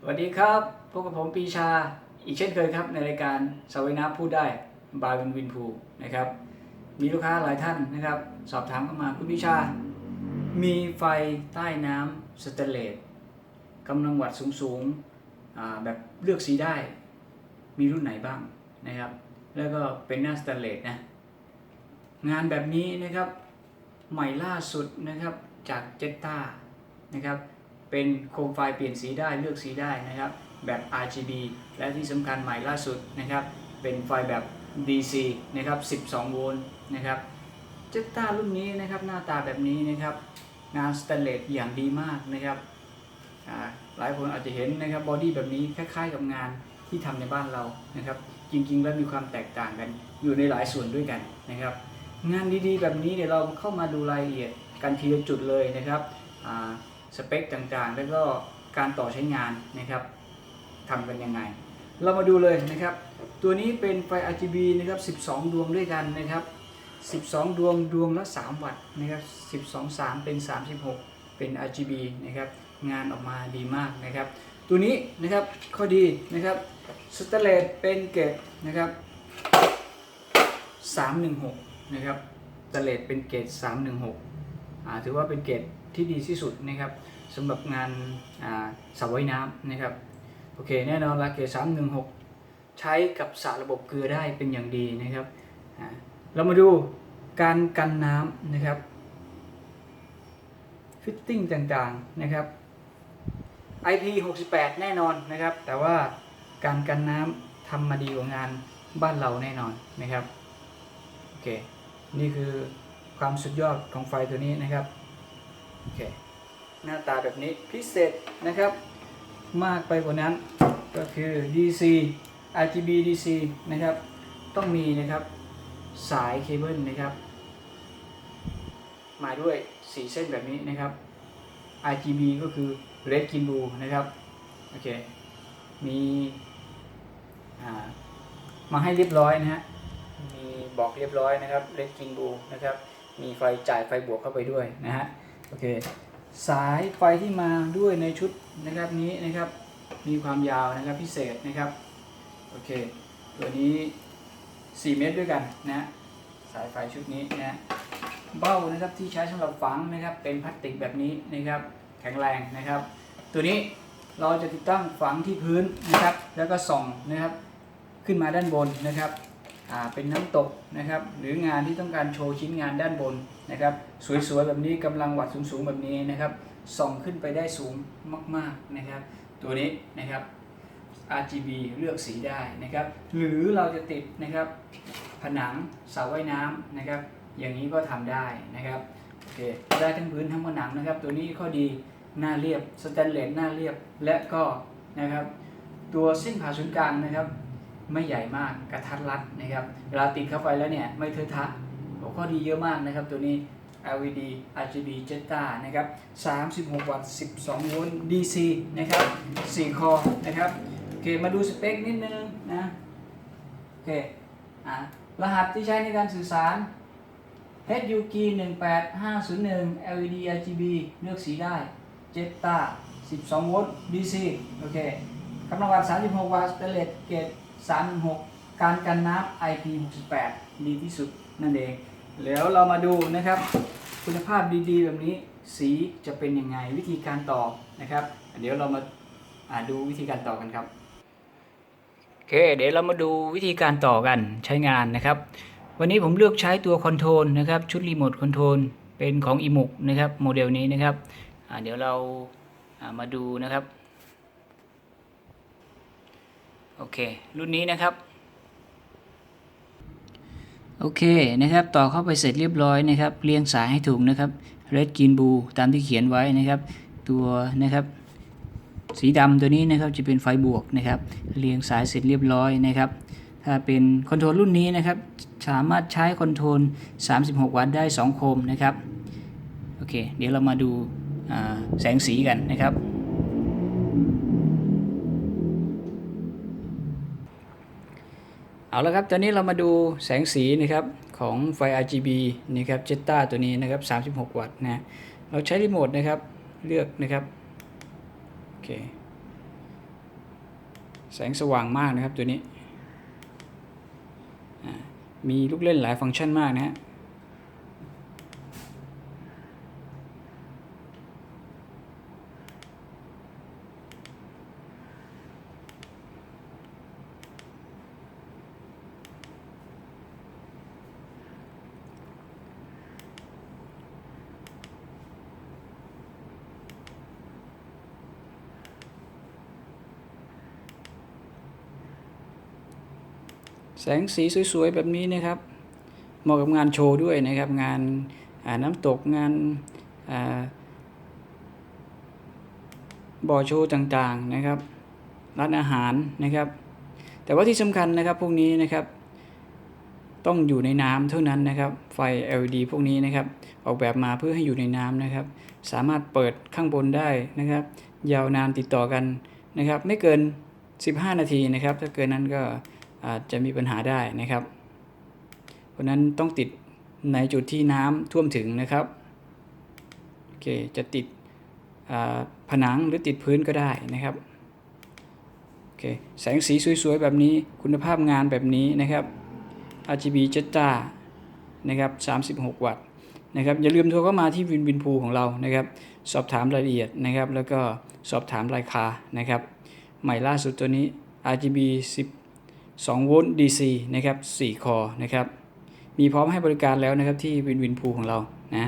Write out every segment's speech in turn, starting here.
สวัสดีครับพบกับผมปีชาอีกเช่นเคยครับ ในรายการสวัยน้ำพูดได้บายวินวินพูนะครับ มีลูกค้าหลายท่านนะครับ สอบถามเข้ามาคุณปีชา มีไฟใต้น้ำสเตเลสกำลังวัดสูงๆแบบเลือกสีได้ มีรุ่นไหนบ้างนะครับ แล้วก็เป็นหน้าสแตเลสนะงานแบบนี้นะครับใหม่ล่าสุดนะครับจากเจตตานะครับ เป็นโคมไฟเปลี่ยนสีได้เลือกสีได้นะครับ แบบ RGB และที่สำคัญใหม่ล่าสุดนะครับ เป็นไฟแบบ DC นะครับ 12 โวลต์นะครับเจตตารุ่นนี้นะครับหน้าตาแบบนี้นะครับงานสแตนเลสอย่างดีมากนะครับหลายคนอาจจะเห็นนะครับบอดี้แบบนี้คล้ายๆกับงานที่ทำในบ้านเรานะครับ จริงๆ แล้วมีความแตกต่างกัน อยู่ในหลายส่วนด้วยกันนะครับ งานดีๆ แบบนี้เนี่ยวเราเข้ามาดูรายละเอียดกันทีละจุดเลยนะครับอ่า สเปคต่างๆ แล้วก็การต่อใช้งานนะครับทำกันยังไง เรามาดูเลยนะครับ ตัวนี้เป็นไฟ RGB นะครับ 12 ดวงด้วยกันนะครับ 12 ดวงดวงละ 3 วัตต์นะครับ 12 3 เป็น 36 เป็น RGB นะครับงานออกมาดีมากนะครับ ตัวนี้นะครับข้อดีนะครับสเตเลตเป็นเกรดนะครับ 316 นะครับสเตเลตเป็นเกรด316อ่าถือว่าเป็นเกรด ที่ดีที่สุดนะครับสำหรับงานสระว่ายน้ำนะครับโอเคแน่นอนละเกรด316ใช้กับสระระบบเกลือได้เป็นอย่างดีนะครับเรามาดูการกันน้ำนะครับฟิตติ้งต่างๆนะครับ IP 68 แน่นอนนะครับ แต่ว่าการกันน้ำทำมาดีกว่างานบ้านเราแน่นอนนะครับโอเคนี่คือความสุดยอดของไฟตัวนี้นะครับ อเคหน้าตาแบบนี้พิเศษนะครับ มากไปกว่านั้นก็คือ DC RGB DC นะครับ ต้องมีนะครับสายเคเบิลนะครับ มาด้วย4เส้นแบบนี้นะครับ RGB ก็คือ Red Green Blue นะครับ โอเค มีมาให้เรียบร้อยนะฮะ มีบอกเรียบร้อยนะครับ Red Green Blue นะครับ มีไฟจ่ายไฟบวกเข้าไปด้วยนะฮะ โอเคสายไฟที่มาด้วยในชุดนะครับนี้นะครับมีความยาวนะครับพิเศษนะครับโอเคตัวนี้ 4 เมตรด้วยกันนะฮะสายไฟชุดนี้นะฮะเบ้านะครับที่ใช้สำหรับฝังนะครับเป็นพลาสติกแบบนี้นะครับแข็งแรงนะครับ ตัวนี้เราจะติดตั้งฝังที่พื้นนะครับ แล้วก็ส่องนะครับขึ้นมาด้านบนนะครับ เป็นน้ำตกนะครับ หรืองานที่ต้องการโชว์ชิ้นงานด้านบนนะครับ สวยๆแบบนี้กำลังวัดสูงๆแบบนี้นะครับ ส่องขึ้นไปได้สูงมากๆนะครับ ตัวนี้นะครับ RGB เลือกสีได้นะครับ หรือเราจะติดนะครับ ผนังเสาว่ายน้ำนะครับ อย่างนี้ก็ทำได้นะครับโอเคได้ทั้งพื้นทั้งผนังนะครับ ตัวนี้ข้อดีหน้าเรียบสแตนเลสหน้าเรียบและก็นะครับ ตัวเส้นผ่าศูนย์กลางนะครับ ไม่ใหญ่มากกระทัดรัดนะครับเวลาติดเข้าไปแล้วเนี่ยไม่เทอะทะโอ้ข้อดีเยอะมากนะครับตัวนี้ LED RGB Jetta นะครับ 36 วัตต์ 12 โวลต์ DC นะครับ 4 คอ นะครับ โอเค มาดูสเปคนิดนึงนะ โอเค อะ รหัสที่ใช้ในการสื่อสาร HUG 18501 LED RGB เลือกสีได้ Jetta 12 โวลต์ DC โอเคกำลังวัด36 วัตต์สเตเลสเกต 316การกันน้ำ IP 68 ดีที่สุดนั่นเอง แล้วเรามาดูนะครับ คุณภาพดีๆ แบบนี้สีจะเป็นยังไงวิธีการต่อนะครับ เดี๋ยวเรามาาดูวิธีการต่อกันครับโอเคเดี๋ยวเรามาดูวิธีการต่อกันใช้งานนะครับ วันนี้ผมเลือกใช้ตัวคอนโทรลนะครับชุดรีโมทคอนโทรลเป็นของอิมุกนะครับโมเดลนี้นะครับเดี๋ยวเราามาดูนะครับ โอเค รุ่นนี้นะครับ โอเคนะครับ ต่อเข้าไปเสร็จเรียบร้อยนะครับ เรียงสายให้ถูกนะครับ Red Green Blue ตามที่เขียนไว้นะครับ ตัวนะครับ สีดำตัวนี้นะครับจะเป็นไฟบวกนะครับ เรียงสายเสร็จเรียบร้อยนะครับถ้าเป็นคอนโทรลรุ่นนี้นะครับ สามารถใช้คอนโทรล 36 วัตต์ได้ 2 โคมนะครับ โอเค เดี๋ยวเรามาดูแสงสีกันนะครับ เอาละครับ ตอนนี้เรามาดูแสงสีนะครับของไฟ RGB นะครับเจตตาตัวนี้นะครับ 36 วัตต์นะ เราใช้รีโมทนะครับ เลือกนะครับ โอเค แสงสว่างมากนะครับตัวนี้ มีลูกเล่นหลายฟังก์ชันมากนะฮะ แสงสีสวยๆแบบนี้นะครับเหมาะกับงานโชว์ด้วยนะครับ งานาน้ำตกงานาบ่อโชว์ต่างๆนะครับ ร้านอาหารนะครับ แต่ว่าที่สำคัญนะครับพวกนี้นะครับ ต้องอยู่ในน้ำเท่านั้นนะครับ ไฟ LED พวกนี้นะครับ ออกแบบมาเพื่อให้อยู่ในน้ำนะครับ สามารถเปิดข้างบนได้นะครับ ยาวนานติดต่อกันนะครับ ไม่เกิน 15 นาทีนะครับ ถ้าเกินนั้นก็ อาจจะมีปัญหาได้นะครับ เพราะนั้นต้องติดในจุดที่น้ำท่วมถึงนะครับโอเคจะติดผนังหรือติดพื้นก็ได้นะครับโอเคแสงสีสวยๆ แบบนี้คุณภาพงานแบบนี้นะครับ RGB เจต้านะครับ36 วัตต์นะครับอย่าลืมโทรเข้ามาที่วินวินพูของเรานะครับ สอบถามรายละเอียดนะครับ แล้วก็สอบถามราคานะครับ ใหม่ล่าสุดตัวนี้ RGB 2 โวลต์ DC นะครับ 4 คอนะครับ มีพร้อมให้บริการแล้วนะครับที่วินวินพูของเรา นะ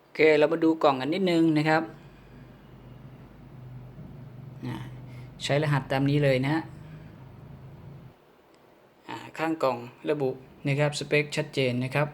โอเค เรามาดูกล่องกันนิดนึงนะครับ ใช้รหัสตามนี้เลยนะฮะข้างกล่องระบุนะครับ สเปคชัดเจนนะครับ